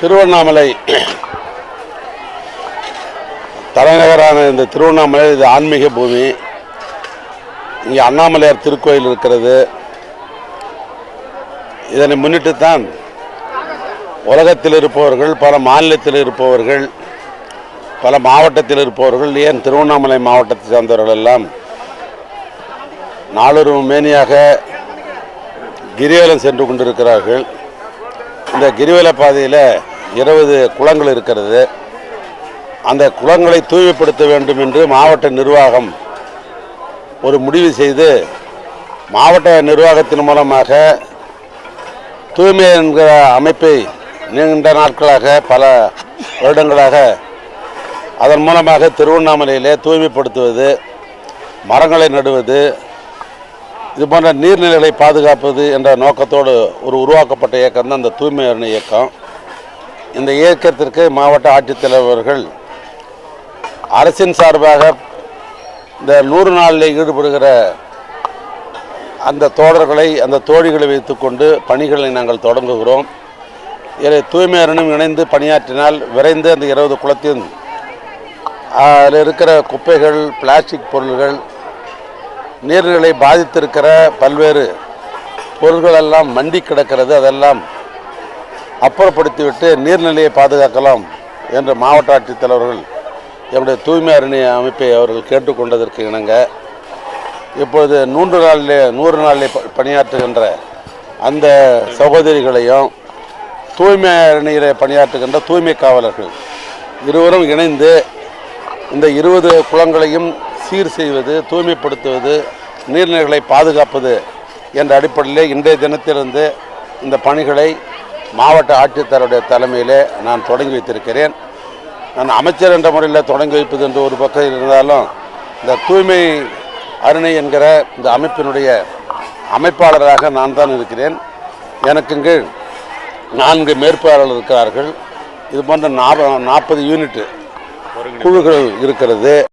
திருவண்ணாமலை. தலைநகரான இந்த திருவண்ணாமலை இது ஆன்மீக பூமி. இங்கே அண்ணாமலையார் திருக்கோயில் இருக்கிறது. இதனை முன்னிட்டு தான் உலகத்தில் இருப்பவர்கள் பல மாநிலத்தில் இருப்பவர்கள் பல மாவட்டத்தில் இருப்பவர்கள் ஏன் திருவண்ணாமலை மாவட்டத்தை சார்ந்தவர்கள் எல்லாம் நாளொரு மேனியாக கிரிவலம் சென்று கொண்டிருக்கிறார்கள். இந்த கிரிவல பாதையில் இருபது குளங்கள் இருக்கிறது. அந்த குளங்களை தூய்மைப்படுத்த வேண்டும் என்று மாவட்ட நிர்வாகம் ஒரு முடிவு செய்து மாவட்ட நிர்வாகத்தின் மூலமாக தூய்மை என்கிற அமைப்பை நீண்ட நாட்களாக பல வருடங்களாக அதன் மூலமாக திருவண்ணாமலையிலே தூய்மைப்படுத்துவது மரங்களை நடுவது இது போன்ற நீர்நிலைகளை பாதுகாப்பது என்ற நோக்கத்தோடு ஒரு உருவாக்கப்பட்ட இயக்கம் தான் இந்த தூய்மை அரணி இயக்கம். இந்த இயக்கத்திற்கு மாவட்ட ஆட்சித்தலைவர்கள் அரசின் சார்பாக இந்த நூறு நாளில் ஈடுபடுகிற அந்த தோழர்களை அந்த தோழிகளை வைத்துக்கொண்டு பணிகளை நாங்கள் தொடங்குகிறோம். இதில் தூய்மை அரணம் இணைந்து பணியாற்றினால் விரைந்து அந்த இருபது குளத்தின் அதில் இருக்கிற குப்பைகள் பிளாஸ்டிக் பொருள்கள் நீர்நிலை பாதித்திருக்கிற பல்வேறு பொருள்கள் எல்லாம் மண்டி கிடக்கிறது அதெல்லாம் அப்புறப்படுத்திவிட்டு நீர்நிலையை பாதுகாக்கலாம் என்று மாவட்ட ஆட்சித்தலைவர்கள் என்னுடைய தூய்மை அரணி அமைப்பை அவர்கள் கேட்டுக்கொண்டதற்கு இணங்க இப்பொழுது நூன்று நாளிலே நூறு நாளிலே பணியாற்றுகின்ற அந்த சகோதரிகளையும் தூய்மை அரணியிலே பணியாற்றுகின்ற தூய்மை காவலர்கள் இருவரும் இணைந்து இந்த இருபது குளங்களையும் சீர் செய்வது தூய்மைப்படுத்துவது நீர்நிலைகளை பாதுகாப்பது என்ற அடிப்படையில் இன்றைய தினத்திலிருந்து இந்த பணிகளை மாவட்ட ஆட்சித்தலைவருடைய தலைமையிலே நான் தொடங்கி வைத்திருக்கிறேன். நான் அமைச்சர் என்ற முறையில் தொடங்கி வைப்பது என்று ஒரு பக்கம் இருந்தாலும் இந்த தூய்மை அருணை என்கிற இந்த அமைப்பினுடைய அமைப்பாளராக நான் தான் இருக்கிறேன். எனக்கு இங்கு நான்கு மேற்பாளர்கள் இருக்கிறார்கள். இது போன்ற நாற்பது யூனிட் குழுக்கள் இருக்கிறது.